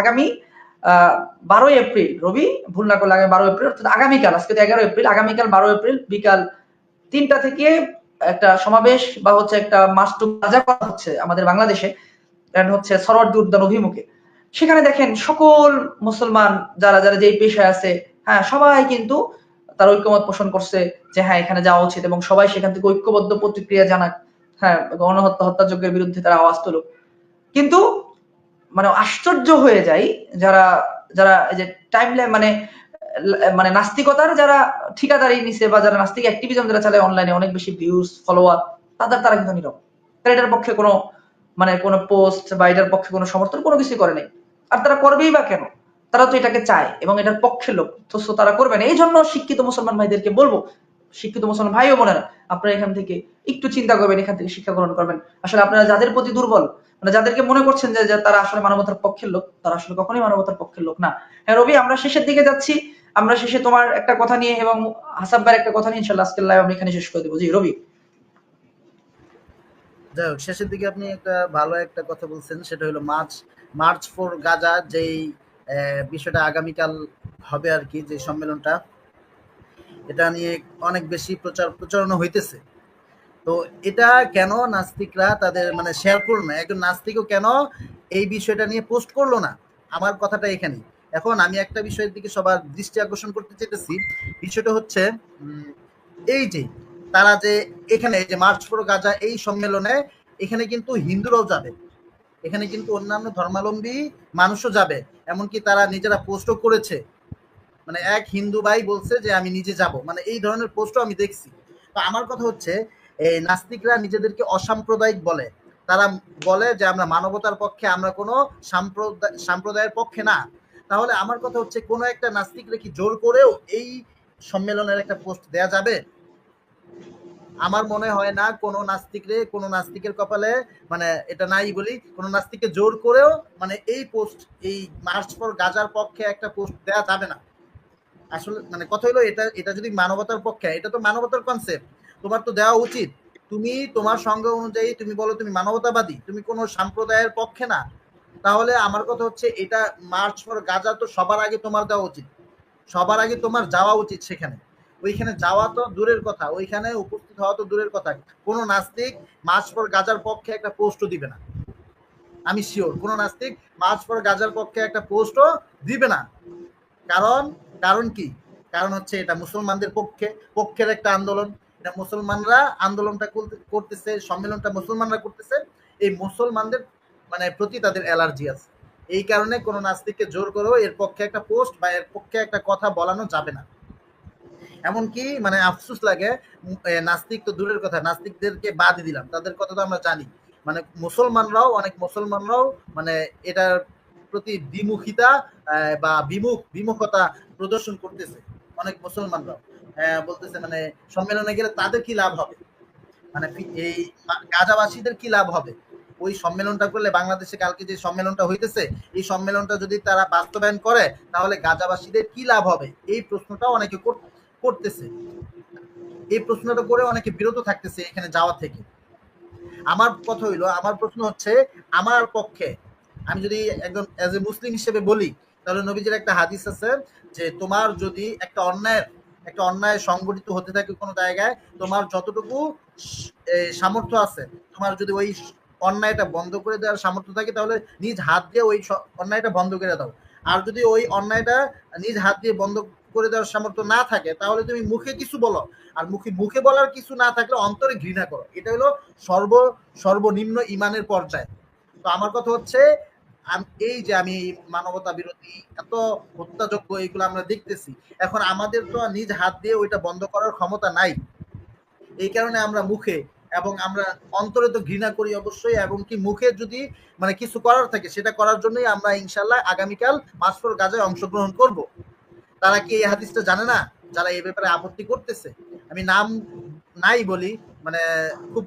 আগামী বারোই এপ্রিল, রবি, ভুল না করলে আগামী বারো এপ্রিল, অর্থাৎ আগামীকাল, আজকে তো এগারো এপ্রিল, আগামীকাল বারো এপ্রিল, বিকাল তিনটা থেকে একটা সমাবেশ বা হচ্ছে একটা মাস টু করা হচ্ছে আমাদের বাংলাদেশে হচ্ছে সরওয়ার্দী উদ্যান অভিমুখে। সেখানে দেখেন সকল মুসলমান যারা যারা যেই পেশায় আছে হ্যাঁ সবাই কিন্তু তার ঐক্যমত পোষণ করছে যে হ্যাঁ এখানে যাওয়া উচিত এবং সবাই সেখান থেকে ঐক্যবদ্ধ প্রতিক্রিয়া জানাক হ্যাঁ গণহত্যা, হত্যাযজ্ঞের বিরুদ্ধে তারা আওয়াজ তুলুক। কিন্তু মানে আশ্চর্য হয়ে যায় যারা যারা যে টাইম মানে মানে নাস্তিকতার যারা ঠিকাদারি নিছে বা যারা নাস্তিক অ্যাক্টিভিজম যারা চালায় অনলাইনে অনেক বেশি ভিউজ ফলোয়ার তাদের তারা কিন্তু নীরব। তারা এটার পক্ষে কোনো মানে কোনো পোস্ট বা এটার পক্ষে কোনো সমর্থন কোনো কিছু করে নাই। আর তারা করবেই বা কেন? তারা তো এটাকে চায় এবং এটার পক্ষে লোক। তো তারা করবে না। এই জন্য শিক্ষিত মুসলমান ভাইদেরকে বলব, শিক্ষিত মুসলমান ভাই ও বোনেরা, আপনারা এখান থেকে একটু চিন্তা করবেন, এখান থেকে শিক্ষা গ্রহণ করবেন। আসলে আপনারা যাদের প্রতি দুর্বল মানে যাদেরকে মনে করছেন যে তারা আসলে মানবতার পক্ষের লোক, তারা আসলে কখনোই মানবতার পক্ষের লোক না। হ্যাঁ রবি, আমরা শেষের দিকে যাচ্ছি। আমরা শেষে তোমার একটা কথা নিয়ে এবং হাসাব ভাইয়ের একটা কথা নিয়ে ইনশাল্লাহ আজকের লাইভ আমরা এখানে শেষ করে দেবো। জি, রবি। যাই হোক, শেষের দিকে আপনি একটা ভালো একটা কথা বলছেন, সেটা হলো মার্চ মার্চ ফোর গাজা, যেই বিষয়টা আগামীকাল হবে আর কি, যে সম্মেলনটা, এটা নিয়ে অনেক বেশি প্রচার প্রচারণা হইতেছে। তো এটা কেন নাস্তিকরা তাদের মানে শেয়ার করল না? একজন নাস্তিকও কেন এই বিষয়টা নিয়ে পোস্ট করল না? আমার কথাটা এখানেই। এখন আমি একটা বিষয়ের দিকে সবার দৃষ্টি আকর্ষণ করতে চেয়েছি বিষয়টা হচ্ছে এই যে তারা যে এখানে যে মার্চ ফর গাজা এই সম্মেলনে এখানে কিন্তু হিন্দুরাও যাবে। এখানে কিন্তু অন্যান্য ধর্মাবলম্বী মানুষও যাবে। এমনকি তারা নিজেরা পোস্টও করেছে। মানে এক হিন্দু ভাই বলছে যে, আমি নিজে যাব। মানে এই ধরনের পোস্টও আমি দেখছি। তো আমার কথা হচ্ছে এই নাস্তিকরা নিজেদেরকে অসাম্প্রদায়িক বলে। তারা বলে যে, আমরা মানবতার পক্ষে, আমরা কোনো সাম্প্রদায়, সাম্প্রদায়ের পক্ষে না। তাহলে আমার কথা হচ্ছে, কোনো একটা নাস্তিকরা কি জোর করেও এই সম্মেলনের একটা পোস্ট দেয়া যাবে? আমার মনে হয় না কোনো নাস্তিকরে, কোনো নাস্তিকের কপালে মানে এটা নাই বলি, কোনো নাস্তিককে জোর করেও মানে এই পোস্ট, এই মার্চ ফর গাজার পক্ষে একটা পোস্ট দেয়া যাবে না। আসলে মানে কথা হলো, এটা এটা যদি মানবতার পক্ষে, এটা তো মানবতার কনসেপ্ট তোমার তো দেওয়া উচিত। তুমি তোমার সঙ্গ অনুযায়ী তুমি বলো, তুমি মানবতাবাদী, তুমি কোনো সম্প্রদায়ের পক্ষে না। তাহলে আমার কথা হচ্ছে, এটা মার্চ ফর গাজা তো সবার আগে তোমার দেওয়া উচিত। সবার আগে তোমার যাওয়া উচিত সেখানে। ওইখানে যাওয়া তো দূরের কথা, ওইখানে উপস্থিত হওয়া তো দূরের কথা। কোনো নাস্তিক মার্চ ফর গাজার পক্ষে একটা পোস্টও দিবে না। আমি শিওর কোনো নাস্তিক মার্চ ফর গাজার পক্ষে একটা পোস্টও দিবে না। কারণ কারণ কি? কারণ হচ্ছে এটা মুসলমানদের পক্ষে, পক্ষের একটা আন্দোলন। এটা মুসলমানরা আন্দোলনটা করতেছে, সম্মেলনটা মুসলমানরা করতেছে, এই মুসলমানদের মানে প্রতি তাদের অ্যালার্জি আছে। এই কারণে কোনো নাস্তিককে জোর করেও এর পক্ষে একটা পোস্ট বা এর পক্ষে একটা কথা বলানো যাবে না। এমনকি মানে আফসোস লাগে নাস্তিক তো দূরের কথা, নাস্তিকদেরকে বাদ দিলাম, তাদের কথা তো আমরা জানি। মানে মুসলমানরাও, অনেক মুসলমানরাও মানে এটার প্রতি বিমুখিতা বা বিমুখ, বিমুখতা প্রদর্শন করতেছে অনেক মুসলমানরাও। বলতেছে মানে সম্মেলনে গেলে তাদের কি লাভ হবে? মানে এই গাজাবাসীদের কি লাভ হবে? ওই সম্মেলনটা করলে বাংলাদেশে কালকে যে সম্মেলনটা হইতেছে, এই সম্মেলনটা যদি তারা বাস্তবায়ন করে, তাহলে গাজাবাসীদের কি লাভ হবে? এই প্রশ্নটাও অনেকে করতেছে। এই প্রশ্নটা করে অনেকে বিরত থাকতেছে এখানে যাওয়া থেকে। আমার কথা হইল, আমার প্রশ্ন হচ্ছে, আমার পক্ষে, আমি যদি একজন এজ এ মুসলিম হিসেবে বলি, তাহলে নবীজির একটা হাদিস আছে যে, তোমার যদি একটা অন্যায়ের একটা অন্যায় সংগঠিত হতে থাকে কোনো জায়গায়, তোমার যতটুকু সামর্থ্য আছে, তোমার যদি ওই অন্যায়টা বন্ধ করে দেওয়ার সামর্থ্য থাকে, তাহলে নিজ হাত দিয়ে ওই অন্যায়টা বন্ধ করে দাও। আর যদি ওই অন্যায়টা নিজ হাত দিয়ে বন্ধ করে দেওয়ার সামর্থ্য না থাকে, তাহলে তুমি মুখে কিছু বলো। আর মুখে মুখে বলার কিছু না থাকলে অন্তরে ঘৃণা করো। এটা হলো সর্ব সর্বনিম্ন ইমানের পর্যায়। তো আমার কথা হচ্ছে এই যে আমি মানবতা বিরোধী এত হত্যাযোগ্য এইগুলো আমরা দেখতেছি, এখন আমাদের তো নিজ হাত দিয়ে ওইটা বন্ধ করার ক্ষমতা নাই। এই কারণে আমরা মুখে এবং আমরা অন্তরে তো ঘৃণা করি অবশ্যই, এবং কি মুখে যদি মানে কিছু করার থাকে, সেটা করার জন্যই আমরা ইনশাল্লাহ আগামীকাল মাসফর গাজায় অংশগ্রহণ করব। তারা কি এই হাদিসটা জানে না? যারা এই ব্যাপারে আপত্তি করতেছে? আমি নাম নাই বলি মানে খুব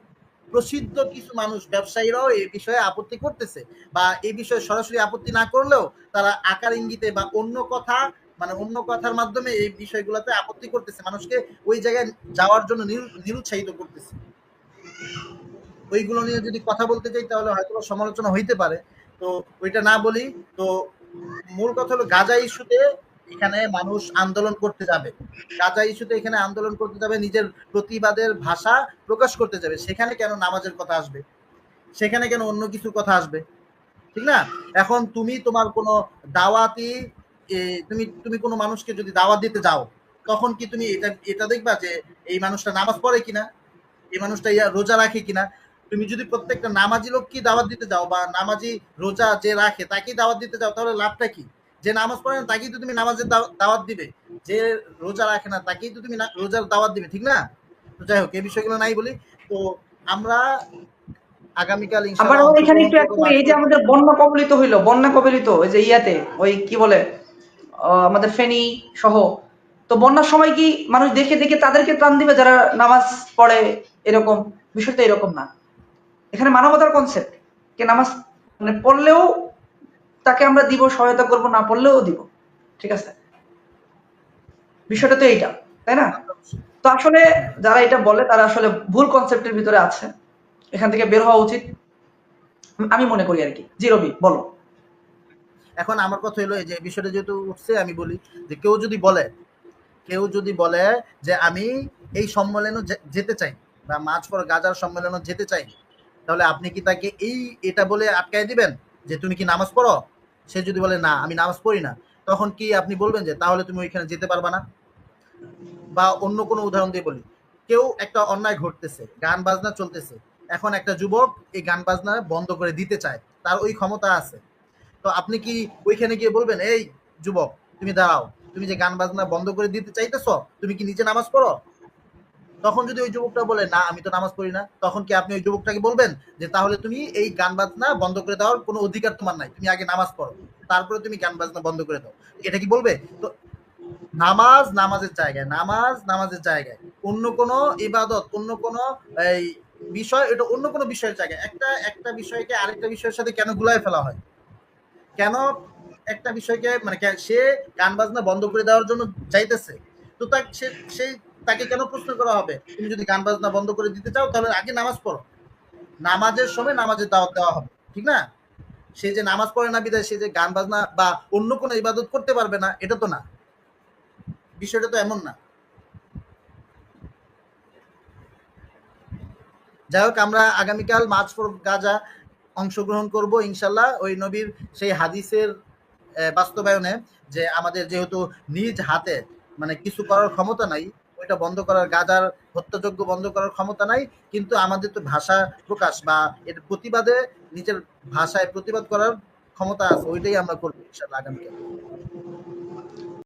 প্রসিদ্ধ কিছু মানুষ ব্যবসায়ীরাও এই বিষয়ে আপত্তি করতেছে বা এই বিষয়ে সরাসরি আপত্তি না করলেও তারা আকার ইঙ্গিতে বা অন্য কথা মানে অন্য কথার মাধ্যমে এই বিষয়গুলোতে আপত্তি করতেছে, মানুষকে ওই জায়গায় যাওয়ার জন্য নিরু- নিরুৎসাহিত করতেছে। ওইগুলো নিয়ে যদি কথা বলতে চাই তাহলে হয়তো সমালোচনা হইতে পারে। তো ওইটা না বলি, তো মূল কথা হলো গাজা ইস্যুতে এখানে মানুষ আন্দোলন করতে যাবে। গাজা ইস্যুতে এখানে আন্দোলন করতে যাবে, নিজের প্রতিবাদের ভাষা প্রকাশ করতে যাবে। সেখানে কেন নামাজের কথা আসবে? সেখানে কেন অন্য কিছুর কথা আসবে? ঠিক না? এখন তুমি তোমার কোনো দাওয়াতি তুমি তুমি কোনো মানুষকে যদি দাওয়াত দিতে যাও, তখন কি তুমি এটা এটা দেখবা যে এই মানুষটা নামাজ পড়ে কিনা? এই মানুষটা ইয়া, রোজা রাখে কিনা? তুমি যদি প্রত্যেকটা নামাজি লোককে দাওয়াত দিতে যাও বা নামাজি রোজা যে রাখে তাকেই দাওয়াত দিতে যাও, তাহলে লাভটা কি? যে নামাজ পড়ে না তাকেই তো তুমি নামাজের দাওয়াত দিবে। যে রোজা রাখে না তাকেই তো তুমি রোজার দাওয়াত দিবে ঠিক না? তো যাই হোক এই বিষয়গুলো নাই বলি। তো আমরা আগামীকাল আবার এখানে একটু এই যে আমাদের বন্যা কবলিত হইল বন্যা কবলিত ওই যে ইয়াতে ওই কি বলে আমাদের ফেনী সহ। তো বন্যার সময় কি মানুষ দেখে দেখে তাদেরকে ত্রাণ দিবে যারা নামাজ পড়ে এরকম? বিষয়টা এরকম না। এখানে মানবতার কনসেপ্ট কে নামাজ মানে পড়লেও তাকে আমরা দিব, সহায়তা করব, না পড়লেও দিব। ঠিক আছে? বিষয়টা তো এইটা, তাই না? তো আসলে যারা এটা বলে, তারা আসলে ভুল কনসেপ্টের ভিতরে আছে। এখান থেকে বের হওয়া উচিত। আমি মনে করি আর কি। জি, রবি, বলো। এখন আমার কথা হলো এই যে বিষয়টা যেহেতু উঠছে, আমি বলি যে, কেউ যদি বলে, কেউ যদি বলে যে, আমি এই সম্মেলনে যেতে চাই, বা মাছ পর গাজার সম্মেলনে যেতে চাই, তাহলে আপনি কি তাকে এই, এটা বলে আটকায় দিবেন? যে তুমি কি নামাজ পড়ো? সে যদি বলে, না, আমি নামাজ পড়ি না। তখন কি আপনি বলবেন যে, তাহলে তুমি ওইখানে যেতে পারবা না? বা অন্য কোনো উদাহরণ দিয়ে বলি। কেউ একটা অন্যায় ঘটতেছে, গান বাজনা চলতেছে। এখন একটা যুবক এই গান বাজনা বন্ধ করে দিতে চায়। তার ওই ক্ষমতা আছে। তো আপনি কি ওইখানে গিয়ে বলবেন, এই যুবক, তুমি দাঁড়াও। তুমি যে গান বাজনা বন্ধ করে দিতে চাইতেছ, তুমি কি নিজে নামাজ পড়ো? তখন যদি ওই যুবকটা বলে, না, আমি তো নামাজ পড়ি না, তখন কি আপনি ওই যুবকটাকে বলবেন যে, তাহলে তুমি এই গান বাজনা বন্ধ করে দেওয়ার কোনো অধিকার তোমার নাই। তুমি আগে নামাজ পড়ো, তারপরে তুমি গান বাজনা বন্ধ করে দাও। এটা কি বলবে? তো নামাজ নামাজের জায়গায়, নামাজ নামাজের জায়গায়। অন্য কোনো ইবাদত, অন্য কোনো এই বিষয়, এটা অন্য কোনো বিষয়ের জায়গায়। একটা একটা বিষয়কে আরেকটা বিষয়ের সাথে কেন গুলায় ফেলা হয়? কেন একটা বিষয়কে মানে সে গান বাজনা বন্ধ করে দেওয়ার জন্য চাইতেছে তো তাকে সে, সেই তাকে কেন প্রশ্ন করা হবে? তুমি যদি গান বাজনা বন্ধ করে দিতে চাও, তাহলে আগে নামাজ পড়ো। নামাজের সময় নামাজের দাওয়াত দেওয়া হবে, ঠিক না? সে যে নামাজ পড়ে না বিদায়, সে যে গান বাজনা বা অন্য কোনো ইবাদত করতে পারবে না, এটা তো না। বিষয়টা তো এমন না। যাই হোক, আমরা আগামীকাল মাছ গাজা অংশগ্রহণ করব, ইনশাল্লাহ। ওই নবীর সেই হাদিসের বাস্তবায়নে যে আমাদের যেহেতু নিজ হাতে মানে কিছু করার ক্ষমতা নাই ওইটা বন্ধ করার গাজার হত্যাযোগ্য বন্ধ করার ক্ষমতা নাই, কিন্তু আমাদের তো ভাষা প্রকাশ বা এর প্রতিবাদে নিজের ভাষায় প্রতিবাদ করার ক্ষমতা আছে, ওইটাই আমরা করব ইনশাল্লাহ আগামীকাল।